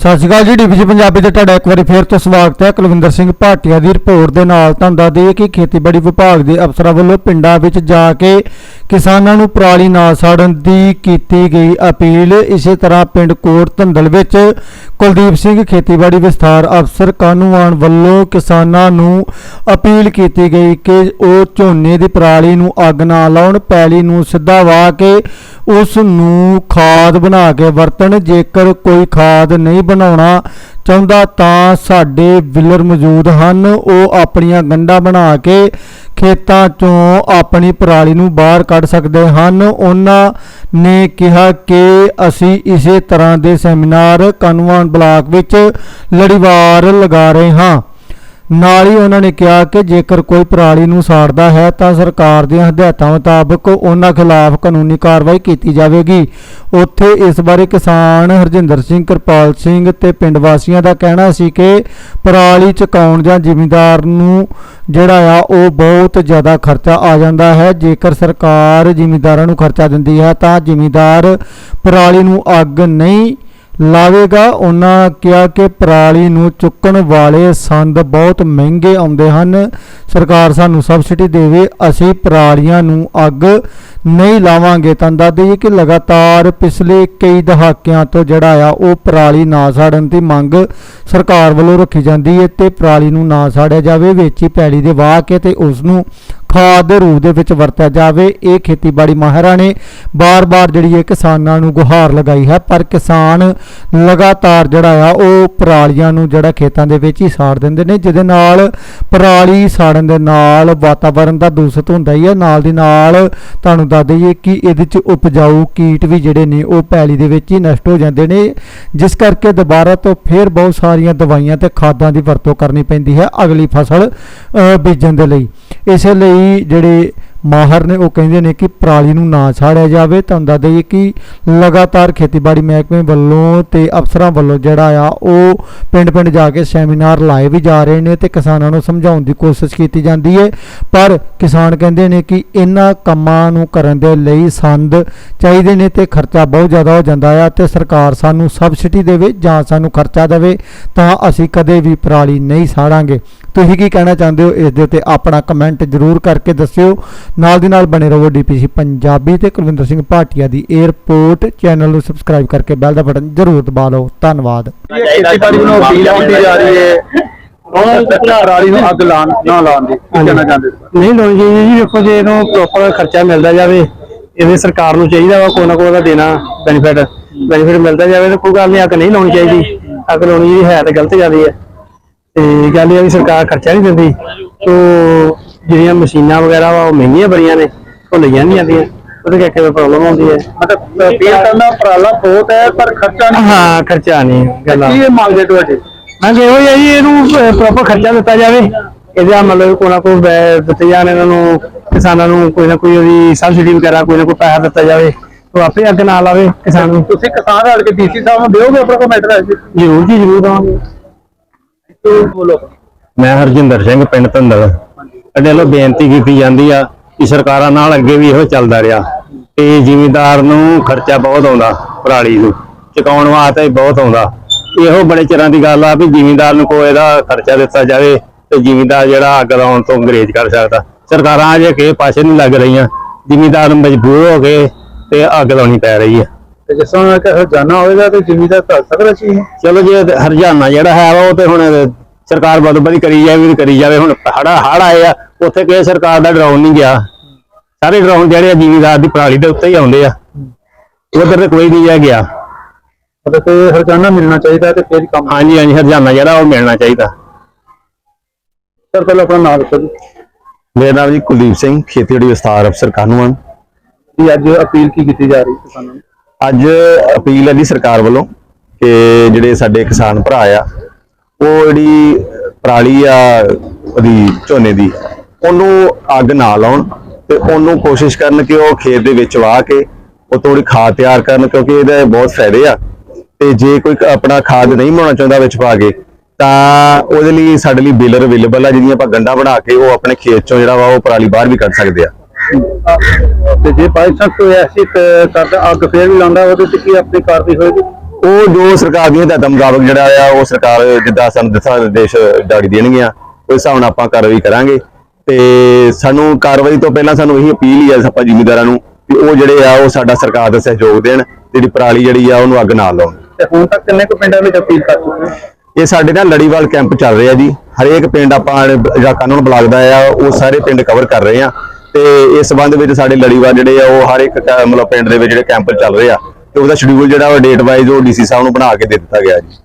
ਸਤਿ ਸ਼੍ਰੀ ਅਕਾਲ ਜੀ ਡੀਵੀਜੀ ਪੰਜਾਬੀ ਦੇ ਤੁਹਾਡਾ ਇੱਕ ਵਾਰੀ ਫੇਰ ਤੋਂ ਸਵਾਗਤ ਹੈ। ਕੁਲਵਿੰਦਰ ਸਿੰਘ ਭਾਟੀਆ ਦੀ ਰਿਪੋਰਟ ਦੇ ਨਾਲ ਤੁਹਾਨੂੰ ਦੱਸ ਦਈਏ ਕਿ ਖੇਤੀਬਾੜੀ ਵਿਭਾਗ ਦੇ ਅਫਸਰਾਂ ਵੱਲੋਂ ਪਿੰਡਾਂ ਵਿੱਚ ਜਾ ਕੇ ਕਿਸਾਨਾਂ ਨੂੰ ਪਰਾਲੀ ਨਾ ਸਾੜਨ ਦੀ ਕੀਤੀ ਗਈ ਅਪੀਲ। ਇਸੇ ਤਰ੍ਹਾਂ ਪਿੰਡ ਕੋਟ ਧੰਦਲ ਵਿੱਚ ਕੁਲਦੀਪ ਸਿੰਘ ਖੇਤੀਬਾੜੀ ਵਿਸਥਾਰ ਅਫਸਰ ਕਾਨੂੰਵਾਨ ਵੱਲੋਂ ਕਿਸਾਨਾਂ ਨੂੰ ਅਪੀਲ ਕੀਤੀ ਗਈ ਕਿ ਉਹ ਝੋਨੇ ਦੀ ਪਰਾਲੀ ਨੂੰ ਅੱਗ ਨਾ ਲਾਉਣ, ਪੈਲੀ ਨੂੰ ਸਿੱਧਾ ਵਾਹ ਕੇ ਉਸ ਨੂੰ ਖਾਦ ਬਣਾ ਕੇ ਵਰਤਣ। ਜੇਕਰ ਕੋਈ ਖਾਦ ਨਹੀਂ ਬਣਾਉਣਾ ਚਾਹੁੰਦਾ ਤਾਂ ਸਾਡੇ ਵਿਲਰ ਮੌਜੂਦ ਹਨ। ਉਹ ਆਪਣੀਆਂ ਗੰਢਾਂ ਬਣਾ ਕੇ ਖੇਤਾਂ ਚੋਂ ਆਪਣੀ ਪਰਾਲੀ ਨੂੰ ਬਾਹਰ ਕੱਢ ਸਕਦੇ ਹਨ। ਉਹਨਾਂ ਨੇ ਕਿਹਾ ਕਿ ਅਸੀਂ ਇਸੇ ਤਰ੍ਹਾਂ ਦੇ ਸੈਮੀਨਾਰ ਕਾਨੂੰਨ ਬਲਾਕ ਵਿੱਚ ਲੜੀਵਾਰ ਲਗਾ ਰਹੇ ਹਾਂ। ਨਾਲ ਹੀ ਉਹਨਾਂ ਨੇ ਕਿਹਾ ਕਿ ਜੇਕਰ ਕੋਈ ਪਰਾਲੀ ਨੂੰ ਸਾੜਦਾ ਹੈ ਤਾਂ ਸਰਕਾਰ ਦੀਆਂ ਹਦਾਇਤਾਂ ਮੁਤਾਬਕ ਉਹਨਾਂ ਖਿਲਾਫ ਕਾਨੂੰਨੀ ਕਾਰਵਾਈ ਕੀਤੀ ਜਾਵੇਗੀ। ਉੱਥੇ ਇਸ ਬਾਰੇ ਕਿਸਾਨ ਹਰਜਿੰਦਰ ਸਿੰਘ, ਕਿਰਪਾਲ ਸਿੰਘ ਤੇ ਪਿੰਡ ਵਾਸੀਆਂ ਦਾ ਕਹਿਣਾ ਸੀ ਕਿ ਪਰਾਲੀ ਚੁਕਾਉਣ ਜਾਂ ਜ਼ਿਮੀਂਦਾਰ ਨੂੰ ਜਿਹੜਾ ਆ, ਉਹ ਬਹੁਤ ਜ਼ਿਆਦਾ ਖਰਚਾ ਆ ਜਾਂਦਾ ਹੈ। ਜੇਕਰ ਸਰਕਾਰ ਜ਼ਿਮੀਂਦਾਰਾਂ ਨੂੰ ਖਰਚਾ ਦਿੰਦੀ ਹੈ ਤਾਂ ਜ਼ਿਮੀਂਦਾਰ ਪਰਾਲੀ ਨੂੰ ਅੱਗ ਨਹੀਂ ਲਾਵੇਗਾ। ਉਹਨਾਂ ਕਿਹਾ ਕਿ ਪਰਾਲੀ ਨੂੰ ਚੁੱਕਣ ਵਾਲੇ ਸੰਦ ਬਹੁਤ ਮਹਿੰਗੇ ਆਉਂਦੇ ਹਨ। ਸਰਕਾਰ ਸਾਨੂੰ ਸਬਸਿਡੀ ਦੇਵੇ, ਅਸੀਂ ਪਰਾਲੀਆਂ ਨੂੰ ਅੱਗ ਨਹੀਂ ਲਾਵਾਂਗੇ। ਤਾਂ ਦੱਸ ਦਈਏ ਕਿ ਲਗਾਤਾਰ ਪਿਛਲੇ ਕਈ ਦਹਾਕਿਆਂ ਤੋਂ ਜਿਹੜਾ ਆ, ਉਹ ਪਰਾਲੀ ਨਾ ਸਾੜਨ ਦੀ ਮੰਗ ਸਰਕਾਰ ਵੱਲੋਂ ਰੱਖੀ ਜਾਂਦੀ ਹੈ ਤੇ ਪਰਾਲੀ ਨੂੰ ਨਾ ਸਾੜਿਆ ਜਾਵੇ। ਵਿੱਚ ਹੀ ਪੈਲੀ ਦੇ ਵਾਹ ਕੇ ਤੇ ਉਸ ਨੂੰ ਖਾਦ ਦੇ ਰੂਪ ਦੇ ਵਿੱਚ ਵਰਤਿਆ ਜਾਵੇ। ਇਹ ਖੇਤੀਬਾੜੀ ਮਾਹਿਰਾਂ ਨੇ ਬਾਰ-ਬਾਰ ਜਿਹੜੀ ਹੈ ਕਿਸਾਨਾਂ ਨੂੰ ਗੁਹਾਰ ਲਗਾਈ ਹੈ। ਪਰ ਕਿਸਾਨ ਲਗਾਤਾਰ ਜਿਹੜਾ ਆ, ਉਹ ਪਰਾਲੀਆਂ ਨੂੰ ਜਿਹੜਾ ਖੇਤਾਂ ਦੇ ਵਿੱਚ ਹੀ ਸਾੜ ਦਿੰਦੇ ਨੇ, ਜਿਹਦੇ ਨਾਲ ਪਰਾਲੀ ਸਾੜਨ ਦੇ ਨਾਲ ਵਾਤਾਵਰਣ ਦਾ ਦੂਸ਼ਿਤ ਹੁੰਦਾ ਹੀ ਹੈ। ਨਾਲ ਦੀ ਨਾਲ ਤੁਹਾਨੂੰ ਦੱਸ ਦਈਏ ਕਿ ਇਹਦੇ ਚ ਉਪਜਾਊ ਕੀਟ ਵੀ ਜਿਹੜੇ ਨੇ, ਉਹ ਪੈਲੀ ਦੇ ਵਿੱਚ ਹੀ ਨਸ਼ਟ ਹੋ ਜਾਂਦੇ ਨੇ। ਜਿਸ ਕਰਕੇ ਦੁਬਾਰਾ ਤੋਂ ਫਿਰ ਬਹੁਤ ਸਾਰੀਆਂ ਦਵਾਈਆਂ ਤੇ ਖਾਦਾਂ ਦੀ ਵਰਤੋਂ ਕਰਨੀ ਪੈਂਦੀ ਹੈ ਅਗਲੀ ਫਸਲ ਬੀਜਣ ਦੇ ਲਈ। ਇਸੇ ਲਈ ਜਿਹੜੇ ਮਾਹਰ ਨੇ, ਉਹ ਕਹਿੰਦੇ ਨੇ ਕਿ ਪਰਾਲੀ ਨੂੰ ਨਾ ਛਾੜਿਆ ਜਾਵੇ। ਤੁਹਾਨੂੰ ਦੱਸ ਦਈਏ ਕਿ ਲਗਾਤਾਰ ਖੇਤੀਬਾੜੀ ਮਹਿਕਮੇ ਵੱਲੋਂ ਤੇ ਅਫਸਰਾਂ ਵੱਲੋਂ ਜਿਹੜਾ ਆ, ਉਹ ਪਿੰਡ-ਪਿੰਡ ਜਾ ਕੇ ਸੈਮੀਨਾਰ ਲਾਏ ਵੀ ਜਾ ਰਹੇ ਨੇ ਤੇ ਕਿਸਾਨਾਂ ਨੂੰ ਸਮਝਾਉਣ ਦੀ ਕੋਸ਼ਿਸ਼ ਕੀਤੀ ਜਾਂਦੀ ਹੈ ਪਰ ਕਿਸਾਨ ਕਹਿੰਦੇ ਨੇ ਕਿ ਇਹਨਾਂ ਕੰਮਾਂ ਨੂੰ ਕਰਨ ਦੇ ਲਈ ਸੰਦ ਚਾਹੀਦੇ ਨੇ ਤੇ ਖਰਚਾ ਬਹੁਤ ਜ਼ਿਆਦਾ ਹੋ ਜਾਂਦਾ ਆ ਤੇ ਸਰਕਾਰ ਸਾਨੂੰ ਸਬਸਿਡੀ ਦੇਵੇ ਜਾਂ ਸਾਨੂੰ ਖਰਚਾ ਦੇਵੇ ਤਾਂ ਅਸੀਂ ਕਦੇ ਵੀ ਪਰਾਲੀ ਨਹੀਂ ਸਾੜਾਂਗੇ। ਤੁਸੀਂ ਕੀ ਕਹਿਣਾ ਚਾਹੁੰਦੇ ਹੋ? ਇਸ ਦੇ ਉੱਤੇ ਆਪਣਾ ਕਮੈਂਟ ਜ਼ਰੂਰ ਕਰਕੇ ਦੱਸਿਓ। ਨਾਲ ਦੀ ਨਾਲ ਬਣੇ ਰਹੋ ਡੀਪੀਸੀ ਪੰਜਾਬੀ ਤੇ ਕੁਲਵਿੰਦਰ ਸਿੰਘ ਭਾਟੀਆ ਦੀ 에ਅਰਪੋਰਟ ਚੈਨਲ ਨੂੰ ਸਬਸਕ੍ਰਾਈਬ ਕਰਕੇ ਬੈਲ ਦਾ ਬਟਨ ਜ਼ਰੂਰ ਦਬਾ ਲਓ। ਧੰਨਵਾਦ। ਇਹ ਖੇਤੀਬਾੜੀ ਨੂੰ ਅਪੀਲ ਕੀਤੀ ਜਾ ਰਹੀ ਹੈ। ਪਰਾਲੀ ਨੂੰ ਅੱਗ ਲਾਉਣ ਨਾ ਲਾਉਣ ਦੀ। ਕੀ ਕਹਿਣਾ ਚਾਹੁੰਦੇ ਹੋ? ਨਹੀਂ ਲੋਨ ਜੀ ਜੀ ਵੇਖੋ ਜੇ ਇਹਨੂੰ ਪ੍ਰੋਪਰ ਖਰਚਾ ਮਿਲਦਾ ਜਾਵੇ ਇਹਦੇ ਸਰਕਾਰ ਨੂੰ ਚਾਹੀਦਾ ਵਾ ਕੋਈ ਨਾ ਕੋਈ ਉਹਦਾ ਦੇਣਾ ਬੈਨੀਫਿਟ ਬੈਨੀਫਿਟ ਮਿਲਦਾ ਜਾਵੇ ਤਾਂ ਕੋਈ ਗੱਲ ਨਹੀਂ ਅੱਗ ਨਹੀਂ ਲਾਉਣੀ ਚਾਹੀਦੀ। ਅੱਗ ਲਾਉਣੀ ਜਿਹੜੀ ਹੈ ਤਾਂ ਗਲਤ ਜਾਂਦੀ ਹੈ ਤੇ ਗੱਲ ਇਹ ਵੀ ਸਰਕਾਰ ਖਰਚਾ ਨਹੀਂ ਦਿੰਦੀ ਤੋ ਜਿਹੜੀਆਂ ਮਸ਼ੀਨਾਂ ਵਗੈਰਾ ਵਾ ਉਹ ਮਹਿੰਗੀਆਂ ਬੜੀਆਂ ਨੇ ਉਹ ਲਈਆਂ ਨਹੀਂ ਜਾਂਦੀਆਂ ਉਹਦੇ ਕਰਕੇ ਪ੍ਰੋਬਲਮ ਆਉਂਦੀ ਹੈ। ਮਤਲਬ ਅਪੀਲ ਕਰਨਾ ਪਰਾਲਾ ਬਹੁਤ ਹੈ ਪਰ ਖਰਚਾ ਨਹੀਂ। ਹਾਂ ਖਰਚਾ ਨਹੀਂ ਗੱਲ। ਕੀ ਇਹ ਮੰਗਦੇ ਤੁਹਾਡੇ? ਮੈਂ ਕਿਹਾ ਇਹੋ ਹੀ ਹੈ ਜੀ ਇਹਨੂੰ ਪ੍ਰੋਪਰ ਖਰਚਾ ਦਿੱਤਾ ਜਾਵੇ। ਇਹਦਾ ਮਤਲਬ ਕੋਈ ਨਾ ਕੋਈ ਦਿੱਤੇ ਜਾਣ ਇਹਨਾਂ ਨੂੰ ਕਿਸਾਨਾਂ ਨੂੰ ਕੋਈ ਨਾ ਕੋਈ ਉਹਦੀ ਸਬਸਿਡੀ ਵਗੈਰਾ ਕੋਈ ਨਾ ਕੋਈ ਪੈਸਾ ਦਿੱਤਾ ਜਾਵੇ। ਉਹ ਆਪੇ ਅੱਗ ਨਾ ਲਾਵੇ ਕਿਸਾਨ ਨੂੰ। ਤੁਸੀਂ ਕਿਸਾਨ ਰਲ ਕੇ ਡੀਸੀ ਸਾਹਿਬ ਨੂੰ ਦਿਓਗੇ ਆਪਣਾ ਕਮੈਂਟ ਦਾ ਜ਼ਰੂਰ ਜੀ ਜ਼ਰੂਰ ਦਵਾਂਗੇ। ਬੋਲੋ। ਮੈਂ ਹਰਜਿੰਦਰ ਸਿੰਘ, ਪਿੰਡ ਧੰਦਲ। ਸਾਡੇ ਵੱਲੋਂ ਬੇਨਤੀ ਕੀਤੀ ਜਾਂਦੀ ਆ ਕਿ ਸਰਕਾਰਾਂ ਨਾਲ ਅੱਗੇ ਵੀ ਇਹੋ ਚੱਲਦਾ ਰਿਹਾ ਤੇ ਜ਼ਿਮੀਂਦਾਰ ਨੂੰ ਖਰਚਾ ਬਹੁਤ ਆਉਂਦਾ ਪਰਾਲੀ ਨੂੰ, ਚੁਕਾਉਣ ਵਾਸਤੇ ਬਹੁਤ ਆਉਂਦਾ। ਇਹੋ ਬੜੇ ਚਿਰਾਂ ਦੀ ਗੱਲ ਆ ਵੀ ਜ਼ਿਮੀਂਦਾਰ ਨੂੰ ਕੋਈ ਇਹਦਾ ਖਰਚਾ ਦਿੱਤਾ ਜਾਵੇ ਤੇ ਜ਼ਿਮੀਂਦਾਰ ਜਿਹੜਾ ਅੱਗ ਲਾਉਣ ਤੋਂ ਅੰਗਰੇਜ਼ ਕਰ ਸਕਦਾ। ਸਰਕਾਰਾਂ ਅਜੇ ਕਿਸੇ ਪਾਸੇ ਨਹੀਂ ਲੱਗ ਰਹੀਆਂ, ਜ਼ਿਮੀਂਦਾਰ ਮਜਬੂਰ ਹੋ ਕੇ ਤੇ ਅੱਗ ਲਾਉਣੀ ਪੈ ਰਹੀ ਆ। ਤੇ ਜਿਸ ਤਰ੍ਹਾਂ ਕਿ ਜਾਣਾ ਹੋਵੇਗਾ ਤੇ ਜ਼ਿਮੀਦਾਰ ਧਰ ਸਕਦਾ ਸੀ ਚਲੋ ਜੇ ਹਰਜਾਨਾ ਜਿਹੜਾ ਹੈ ਉਹ ਤੇ ਹੁਣ ਸਰਕਾਰ ਬਦੋ ਬਦੀ ਕਰੀ ਜਾਵੇ ਵੀ ਕਰੀ ਜਾਵੇ। ਹੁਣ ਹੜਾ ਹੜ ਆਏ ਆ ਉੱਥੇ ਕਿਸੇ ਸਰਕਾਰ ਦਾ ਡਰਾਉਣ ਨਹੀਂ ਗਿਆ। ਸਾਰੇ ਡਰਾਉਣ ਜਿਹੜੇ ਆ ਜ਼ਿਮੀਦਾਰ ਦੀ ਪਰਾਲੀ ਦੇ ਉੱਤੇ ਹੀ ਆਉਂਦੇ ਆ। ਉਧਰ ਤੇ ਕੋਈ ਨਹੀਂ ਜਾ ਗਿਆ। ਮਤਲਬ ਕਿ ਹਰਜਾਨਾ ਮਿਲਣਾ ਚਾਹੀਦਾ ਤੇ ਫਿਰ ਕੰਮ ਹਾਂਜੀ ਹਾਂਜੀ ਹਰਜਾਨਾ ਜਿਹੜਾ ਉਹ ਮਿਲਣਾ ਚਾਹੀਦਾ। ਸਰ ਪਹਿਲਾਂ ਆਪਣਾ ਨਾਮ ਦੱਸੋ ਜੀ। ਮੇਰਾ ਨਾਮ ਜੀ ਕੁਲਦੀਪ ਸਿੰਘ ਖੇਤੀਬਾੜੀ ਵਿਸਥਾਰ ਅਫਸਰ ਕਾਨੂੰਨ। ਕਿ ਅੱਜ ਅਪੀਲ ਕੀ ਕੀਤੀ ਜਾ ਰਹੀ ਕਿਸਾਨਾਂ ਨੂੰ? ਅੱਜ ਅਪੀਲ ਹੈ ਜੀ ਸਰਕਾਰ ਵੱਲੋਂ ਕਿ ਜਿਹੜੇ ਸਾਡੇ ਕਿਸਾਨ ਭਰਾ ਆ, ਉਹ ਜਿਹੜੀ ਪਰਾਲੀ ਆ ਉਹਦੀ ਝੋਨੇ ਦੀ, ਉਹਨੂੰ ਅੱਗ ਨਾ ਲਾਉਣ ਤੇ ਉਹਨੂੰ ਕੋਸ਼ਿਸ਼ ਕਰਨ ਕਿ ਉਹ ਖੇਤ ਦੇ ਵਿੱਚ ਵਾਹ ਕੇ ਉਹ ਥੋੜੀ ਖਾਦ ਤਿਆਰ ਕਰਨ ਕਿਉਂਕਿ ਇਹਦੇ ਬਹੁਤ ਫਾਇਦੇ ਆ। ਤੇ ਜੇ ਕੋਈ ਆਪਣਾ ਖਾਦ ਨਹੀਂ ਬਣਾਉਣਾ ਚਾਹੁੰਦਾ ਵਿੱਚ ਪਾ ਕੇ, ਤਾਂ ਉਹਦੇ ਲਈ ਸਾਡੇ ਲਈ ਬੇਲਰ ਅਵੇਲੇਬਲ ਆ ਜਿਹਦੀਆਂ ਆਪਾਂ ਗੰਡਾ ਬਣਾ ਕੇ ਉਹ ਆਪਣੇ ਖੇਤ ਚੋਂ ਜਿਹੜਾ ਵਾ ਉਹ ਪਰਾਲੀ ਬਾਹਰ ਵੀ ਕੱਢ ਸਕਦੇ ਆ। ਤੇ ਜੇ ਬਾਈ ਚਾਂਸ ਕੋਈ ਐਸੀ ਕ- ਕਰਦਾ ਅੱਗ ਫੇਰ ਵੀ ਲਾਉਂਦਾ ਉਹਦੇ ਤੇ ਕੀ ਆਪਣੀ ਕਾਰਵਾਈ ਹੋਏਗੀ? ਉਹ ਜੋ ਸਰਕਾਰ ਦੀਆਂ ਹਦਾਇਤਾਂ ਮੁਤਾਬਕ ਜਿਹੜਾ ਆ ਉਹ ਸਰਕਾਰ ਜਿੱਦਾਂ ਸਾਨੂੰ ਦਿਸ਼ਾ ਨਿਰਦੇਸ਼ ਜਾਰੀ ਦੇਣਗੀਆਂ ਉਸ ਹਿਸਾਬ ਨਾਲ ਆਪਾਂ ਕਾਰਵਾਈ ਕਰਾਂਗੇ। ਤੇ ਸਾਨੂੰ ਕਾਰਵਾਈ ਤੋਂ ਪਹਿਲਾਂ ਸਾਨੂੰ ਇਹੀ ਅਪੀਲ ਹੀ ਆ ਆਪਾਂ ਜ਼ਿਮੀਂਦਾਰਾਂ ਨੂੰ ਕਿ ਉਹ ਜਿਹੜੇ ਆ ਉਹ ਸਾਡਾ ਸਰਕਾਰ ਦਾ ਸਹਿਯੋਗ ਦੇਣ ਜਿਹੜੀ ਪਰਾਲੀ ਜਿਹੜੀ ਆ ਉਹਨੂੰ ਅੱਗ ਨਾ ਲਾਉਣ। ਤੇ ਹੁਣ ਤੱਕ ਕਿੰਨੇ ਕੁ ਪਿੰਡਾਂ ਵਿੱਚ ਅਪੀਲ ਕਰ ਚੁੱਕੇ ਹੋ? ਇਹ ਸਾਡੇ ਨਾਲ ਲੜੀਵਾਲ ਕੈਂਪ ਚੱਲ ਰਿਹਾ ਜੀ। ਹਰੇਕ ਪਿੰਡ ਆਪਾਂ ਜਿਹੜਾ ਕਾਨੂੰਨ ਬਲਾਕ ਦਾ ਆ ਉਹ ਸਾਰੇ ਪਿੰਡ ਕਵਰ ਕਰ ਰਹੇ ਆ। ਤੇ ਇਸ ਸੰਬੰਧ ਵਿੱਚ ਸਾਡੇ ਲੜੀਵਾਲ ਜਿਹੜੇ ਆ, ਉਹ ਹਰ ਇੱਕ ਕ- ਮਤਲਬ ਪਿੰਡ ਦੇ ਵਿੱਚ ਜਿਹੜੇ ਕੈਂਪ ਚੱਲ ਰਹੇ ਆ, ਤੇ ਉਹਦਾ ਸ਼ਡਿਊਲ ਜਿਹੜਾ ਉਹ ਡੇਟ ਵਾਈਜ਼ ਉਹ ਡੀਸੀ ਸਾਹਿਬ ਨੂੰ ਬਣਾ ਕੇ ਦੇ ਦਿੱਤਾ ਗਿਆ ਜੀ।